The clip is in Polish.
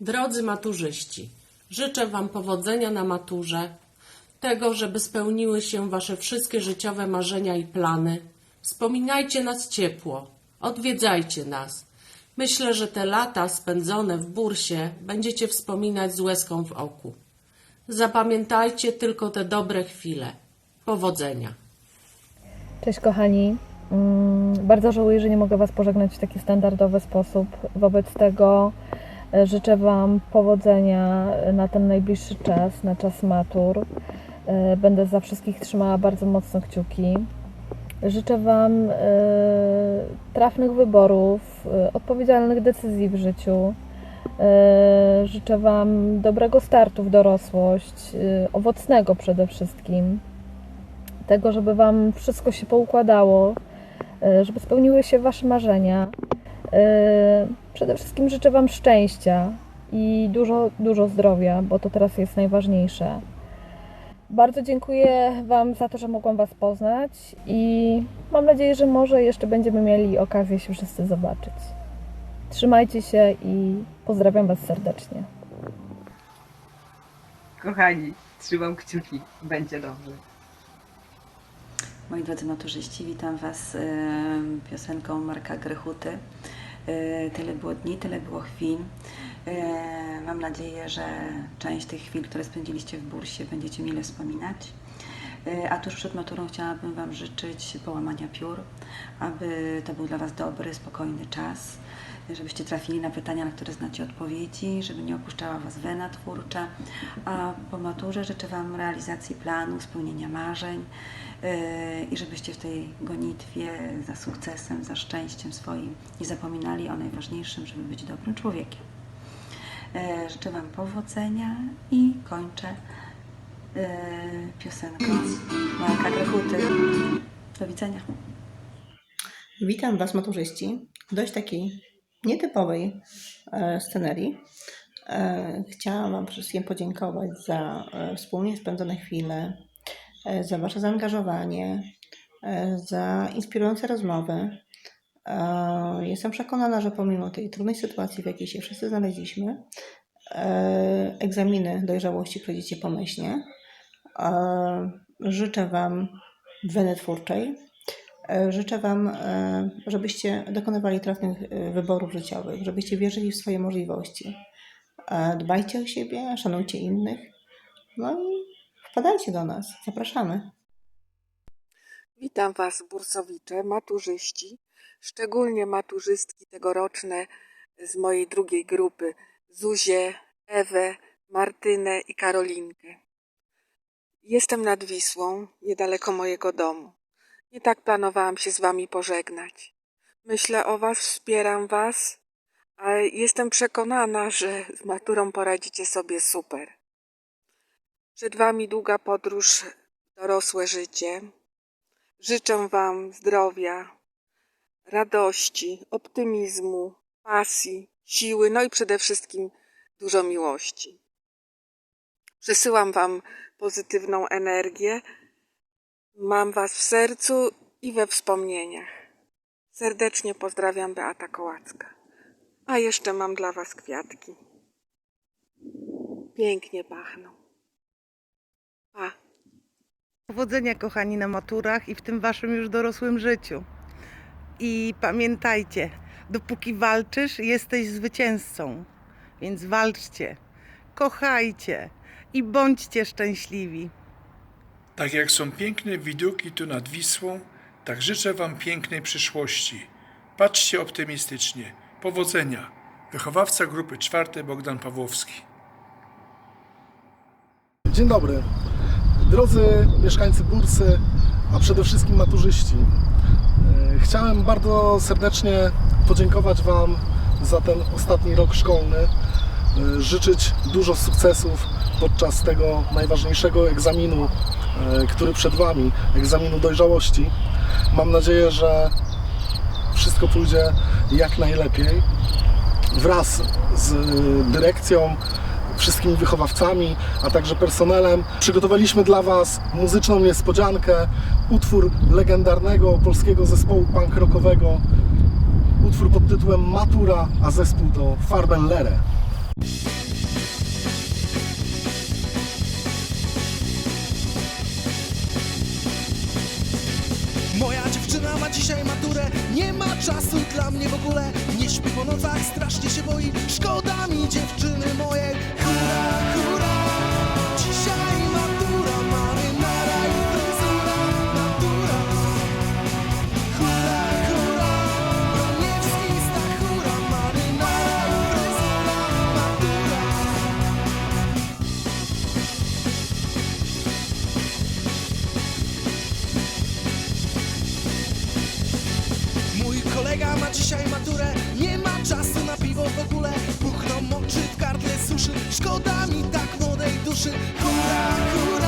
Drodzy maturzyści, życzę Wam powodzenia na maturze, tego, żeby spełniły się Wasze wszystkie życiowe marzenia i plany. Wspominajcie nas ciepło, odwiedzajcie nas. Myślę, że te lata spędzone w bursie będziecie wspominać z łezką w oku. Zapamiętajcie tylko te dobre chwile. Powodzenia. Cześć kochani. Mm, Bardzo żałuję, że nie mogę Was pożegnać w taki standardowy sposób. Wobec tego życzę Wam powodzenia na ten najbliższy czas, na czas matur. E, Będę za wszystkich trzymała bardzo mocno kciuki. Życzę Wam e, trafnych wyborów, e, odpowiedzialnych decyzji w życiu. E, Życzę Wam dobrego startu w dorosłość, e, owocnego przede wszystkim tego, żeby Wam wszystko się poukładało, e, żeby spełniły się Wasze marzenia. E, Przede wszystkim życzę Wam szczęścia i dużo, dużo zdrowia, bo to teraz jest najważniejsze. Bardzo dziękuję Wam za to, że mogłam Was poznać i mam nadzieję, że może jeszcze będziemy mieli okazję się wszyscy zobaczyć. Trzymajcie się i pozdrawiam Was serdecznie. Kochani, trzymam kciuki, będzie dobrze. Moi drodzy maturzyści, witam Was piosenką Marka Grechuty. E, Tyle było dni, tyle było chwil. E, Mam nadzieję, że część tych chwil, które spędziliście w bursie, będziecie mile wspominać. E, A tuż przed maturą chciałabym Wam życzyć połamania piór, aby to był dla Was dobry, spokojny czas, żebyście trafili na pytania, na które znacie odpowiedzi, żeby nie opuszczała Was wena twórcza. A po maturze życzę Wam realizacji planu, spełnienia marzeń yy, i żebyście w tej gonitwie za sukcesem, za szczęściem swoim nie zapominali o najważniejszym, żeby być dobrym człowiekiem. Yy, Życzę Wam powodzenia i kończę yy, piosenką Marka Grechuty. Do widzenia. Witam Was, maturzyści, dość takiej nietypowej e, scenerii. E, chciałam Wam wszystkim podziękować za e, wspólnie spędzone chwile, e, za Wasze zaangażowanie, e, za inspirujące rozmowy. E, jestem przekonana, że pomimo tej trudnej sytuacji, w jakiej się wszyscy znaleźliśmy, e, egzaminy dojrzałości przejdziecie pomyślnie. Życzę Wam weny twórczej, E, Życzę Wam, e, żebyście dokonywali trafnych e, wyborów życiowych, żebyście wierzyli w swoje możliwości. Dbajcie o siebie, szanujcie innych. No i wpadajcie do nas. Zapraszamy. Witam Was, bursowicze, maturzyści, szczególnie maturzystki tegoroczne z mojej drugiej grupy, Zuzię, Ewę, Martynę i Karolinkę. Jestem nad Wisłą, niedaleko mojego domu. Nie tak planowałam się z Wami pożegnać. Myślę o Was, wspieram Was, a jestem przekonana, że z maturą poradzicie sobie super. Przed Wami długa podróż dorosłe życie. Życzę Wam zdrowia, radości, optymizmu, pasji, siły, no i przede wszystkim dużo miłości. Przesyłam Wam pozytywną energię. Mam Was w sercu i we wspomnieniach. Serdecznie pozdrawiam Beata Kołacka. A jeszcze mam dla Was kwiatki. Pięknie pachną. Pa. Powodzenia, kochani, na maturach i w tym waszym już dorosłym życiu. I pamiętajcie, dopóki walczysz, jesteś zwycięzcą. Więc walczcie, kochajcie i bądźcie szczęśliwi. Tak jak są piękne widoki tu nad Wisłą, tak życzę Wam pięknej przyszłości. Patrzcie optymistycznie. Powodzenia. Wychowawca grupy czwartej Bogdan Pawłowski. Dzień dobry. Drodzy mieszkańcy Bursy, a przede wszystkim maturzyści. E, Chciałem bardzo serdecznie podziękować Wam za ten ostatni rok szkolny. E, Życzyć dużo sukcesów podczas tego najważniejszego egzaminu, e, który przed Wami, egzaminu dojrzałości. Mam nadzieję, że wszystko pójdzie jak najlepiej. Wraz z dyrekcją, wszystkimi wychowawcami, a także personelem przygotowaliśmy dla Was muzyczną niespodziankę, utwór legendarnego polskiego zespołu punk rockowego, utwór pod tytułem Matura, a zespół to Farben Lere. Moja dziewczyna ma dzisiaj maturę, nie ma czasu dla mnie w ogóle. Nie śpi po nocach, strasznie się boi. Szkoda mi dziewczyny mojej. Ma dzisiaj maturę, nie ma czasu na piwo w ogóle. Puchną oczy w gardle suszy, szkoda mi tak młodej duszy. Hura, hura,